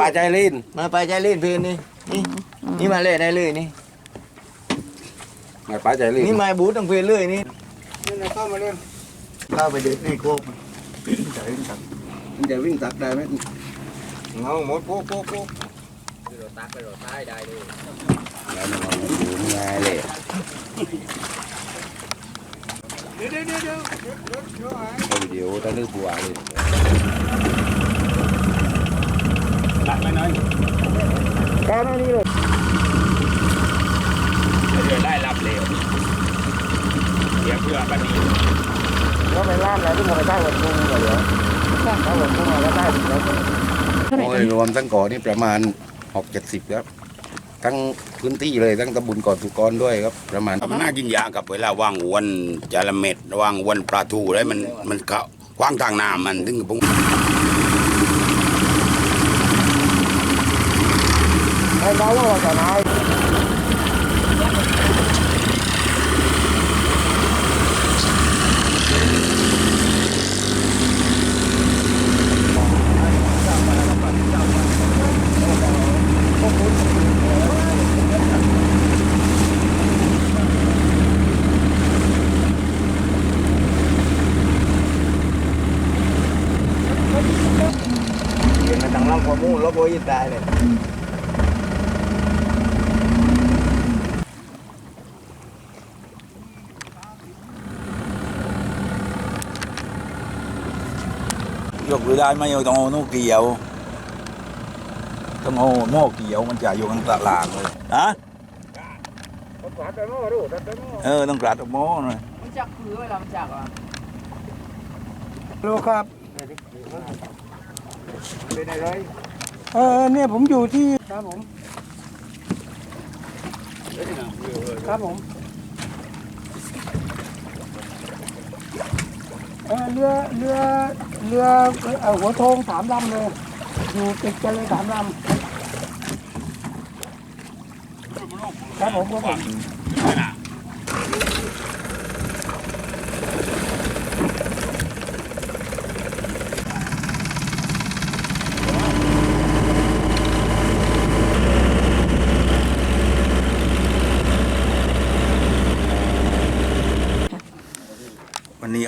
ปลาใจลินมาไปใจลื่นพื้นนี่นี่นี่มาเล่นได้เลยนี่มาปลาใจลินนี่มาบูทตั้งพื้นเลยนี่นี่นะเข้ามาเล่นเข้าไปเด็ดในโคกจะวิ่งตักมันจะวิ่งตักได้ไหมเงาหมดโคกโคกโคกแล้วมันอยู่ง่ายเลยเดี๋ยวเดี๋ยวเดี๋ยวเดี๋ยวเดี๋ยวเอาวิดีโอถ้านึกบัวเลย ตัดไปหน่อยก้าวหน้านี่เลยเดี๋ยวได้รับเร็วเดี๋ยวเพื่อปฏิแล้วไปล่ามแล้วที่ผมไปใต้หัวทุ่งเหรอใต้หัวทุ่งแล้วใต้แล้วโอ้ยรวมทั้งเกาะนี่ประมาณหกเจ็ดสิบครับ ทั้งพื้นที่เลยทั้งตำบลเกาะสุกรด้วยครับ ประมาณมันน่ากินยากับเวลาว่างวันจาระเม็ดว่างวันปลาทูอะไรมันมันเข้าขวางทางน้ำมันถึงผม ไอ้น้องว่าจะนายเห็นมันตั้งลำข้อมูลแล้วโบยตายเลย ยกเรือ ได้ไหมต้องเอาโน่เกียว ต้องเอาโม่เกียวมันจะอยู่ข้างตลาดเลยฮะเออต้องกลัดโม่หน่อยมันจักคือเวลามันจักอะรู้ครับเป็นอะไรเออเนี่ยผมอยู่ที่ครับผมครับผม เออเรือเรือเรือเอ่อหัวโทงสามลำเลย อยู่ติดกันเลยสามลำครับผมครับผมวันนี้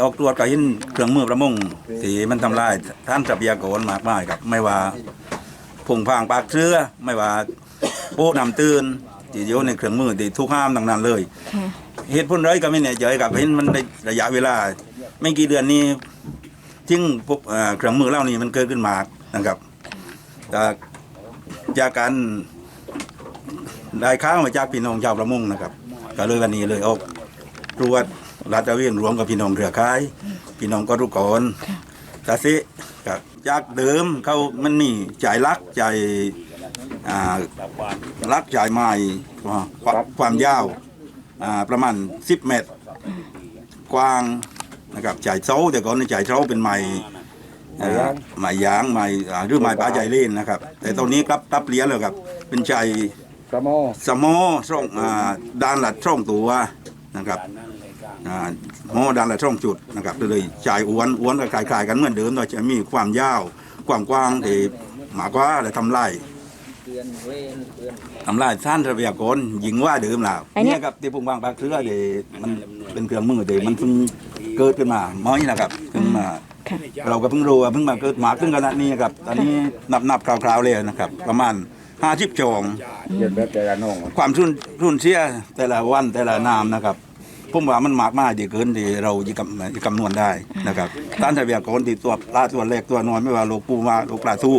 ออกตรวจกับหินเครื่องมือประมงที่มันทำลายท่านทรัพยากรมากมายครับ ไม่ว่าผงพางปากเชื้อไม่ว่าโป๊ะน้ำตื้นที่อยู่ในเครื่องมือที่ทุกห้ามต่างนั้นเลยเหตุผลไรก็ไม่แน่ใจกับเห็นมันในระยะเวลา ไม่กี่เดือนนี้ทิ้งพวกเอ่อเครื่องมือเหล่านี้มันเกิดขึ้นมานะครับจากจากการได้ข้าวมาจากพี่น้องชาวประมงนะครับ ก็เลยวันนี้เลยออกตรวจ ลาดตระเวนรวมกับพี่น้องเครือข่าย พี่น้องก็รู้ก่อนตาซิกับจากเดิมเขามันมีจ่ายลักจ่ายอ่าลักจ่ายไม้ความความยาวอ่าประมาณ 10 เมตร กว้างนะครับจ่ายเสาแต่ก่อนนี่จ่ายเสาเป็นไม้อ่าไม้ยางไม้อ่าหรือไม้ปลาใหญ่เล่นนะครับ แต่ตอนนี้ครับตับเลี้ยนแล้วครับ เป็นใจกระโมสมอช่องอ่าด้านละช่องตัวนะครับอ่า หมอด้านละช่องจุดนะครับเลยจ่ายอ้วนอ้วนกับคล้ายๆกันเหมือนเดิมโดยจะมีความยาวความกว้างที่หมากกว่าและทำลายทำลายท่านทรัพยากรยิงว่าเดิมแล้วไอ้เนี่ยเนี่ยครับที่พุ่งบางปลาเครือเดมันเป็นเครื่องมือเดมันเพิ่งเกิดขึ้นมาม้อยนะครับเพิ่งมาค่ะเราก็เพิ่งรู้ว่าเพิ่งมาเกิดหมาขึ้นขนาดนี้ครับตอนนี้นับนับคราวๆเลยนะครับ ประมาณห้าชิบจองเย็นแบบแต่ละน้องความรุ่นรุ่นเสียแต่ละวันแต่ละนามนะครับ ผมว่ามันมากมายดีเกินที่เราจะกำจะคำนวณได้นะครับท่านทรัพยากรที่ตัวปลาตัวเล็กตัวน้อยไม่ว่าโลปูมาโลปลาทู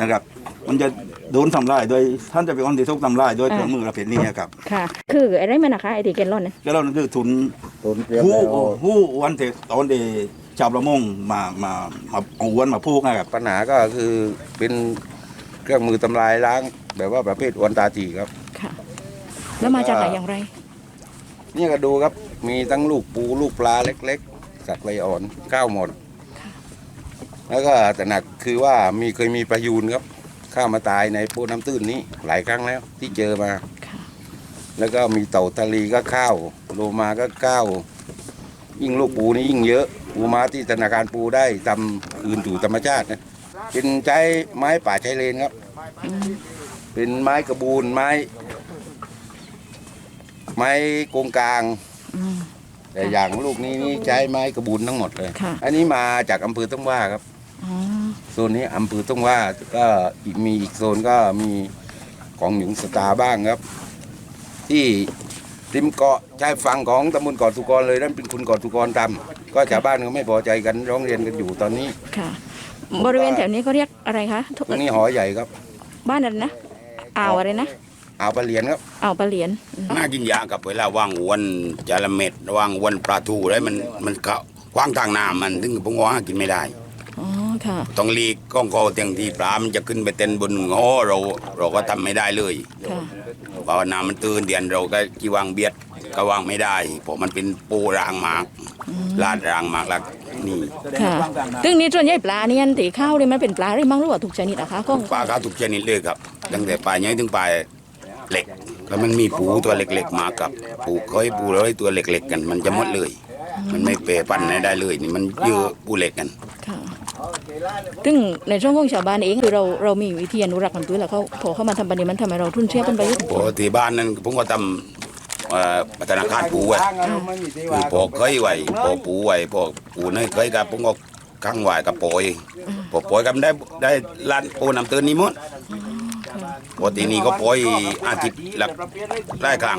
นะครับ มันจะโดนทำลายโดยท่านทรัพยากรที่ทุกทำลายโดยเครื่องมือประเภทนี้ครับค่ะ คืออะไรมันนะคะไอ้ที่แกนร่อนเนี่ยก็เรานั่นคือทุนตุนเตรียมผู้แล้วผู้วันเทตอนเดชาวประมงมามามาเอาอวนมาพูกนะครับปัญหาก็คือเป็นเครื่องมือทำลายล้าง แบบว่าประเภทอวนตาจีครับค่ะ แล้วมาจากไหนอย่างไร นี่ก็ดูครับ มีทั้งลูกปูลูกปลาเล็ก ๆ สัตว์ไรอ่อนก้าวหมด แล้วก็แต่หนักคือว่ามีเคยมีประยูนครับเข้ามาตายในปูน้ำตื้นนี้ หลายครั้งแล้วที่เจอมาค่ะแล้วก็มีเต่าทะเลก็เข้าวโลมาก็เข้าวยิ่งลูกปูนี่ยิ่งเยอะปูม้าที่ธนาคารปูได้ทำคืนสู่ธรรมชาตินะเป็นใช้ไม้ป่าชายเลนครับ เป็นไม้กระบูนไม้ ไม้โกงกลาง อืม แต่อย่างลูกนี้นี่ใช้ไม้กระบูนทั้งหมดเลย ค่ะ อันนี้มาจากอำเภอต้องว่าครับ อ๋อโซนนี้อำเภอต้องว่าก็อีกมีอีกโซนก็มีของหยุงสตาร์บ้างครับ ที่ริมเกาะชายฝั่งของตำบลเกาะสุกรเลยนั่นเป็นคุณเกาะสุกรทำก็ชาวบ้านก็ไม่พอใจกันร้องเรียนกันอยู่ตอนนี้ค่ะ บริเวณแถวนี้เขาเรียกอะไรคะทุกตรงนี้หอใหญ่ครับ บ้านอะไรนะอ่าวอะไรนะ อ่าวปลาเหลียนครับอ่าวปลาเหลียนอืมน่ากินยากับเวลาว่างอวนจาระเม็ดว่างอวนปลาทูอะไรมันมันก็ขว้างทางน้ำมันถึงผมว่ากินไม่ได้อ๋อค่ะต้องหลีกก้องคอเตียงที่ปลามันจะขึ้นไปเต้นบนงอเราเราก็ทำไม่ได้เลยค่ะเพราะว่าน้ำมันตื่นเดียนเราก็จีวางเบียดก็วางไม่ได้เพราะมันเป็นปูรางหมากลาดรางหมากลักนี่ค่ะซึ่งนี้ส่วนใหญ่ปลาเนี่ยตีข้าวเลยมันเป็นปลาอะไรบ้างหรือว่าถูกชนิดอะคะก็ปลาข้าวทุกชนิดเลยครับตั้งแต่ปลาใหญ่ถึงปลา เล็ก แล้วมันมีปูตัวเล็กๆมากับปูเคยปูร้อยตัวเล็ก ๆ กัน มันจะหมดเลย มันไม่เปรปั้นให้ได้เลยนี่มันเยอะปูเล็กกันค่ะซึ่งในช่วงของชาวบ้านเองคือเราเรามีวิธีอนุรักษ์มันด้วยแล้วเขาพอเข้ามาทำบันนี้มันทำให้เราทุ่นเชื่อกันไปยุปกติบ้านนั้นผมก็ทำเอ่อพัฒนาคารปูไว้คือพอเคยไว้พอปูไว้พอปูนั่นเคยกับผมก็ข้างไว้กับปอยพอปอยกับได้ได้ล้านปูน้ำเตือนนี่หมด ปกตินี่ก็ปล่อยอาทิตย์ละได้ครั้ง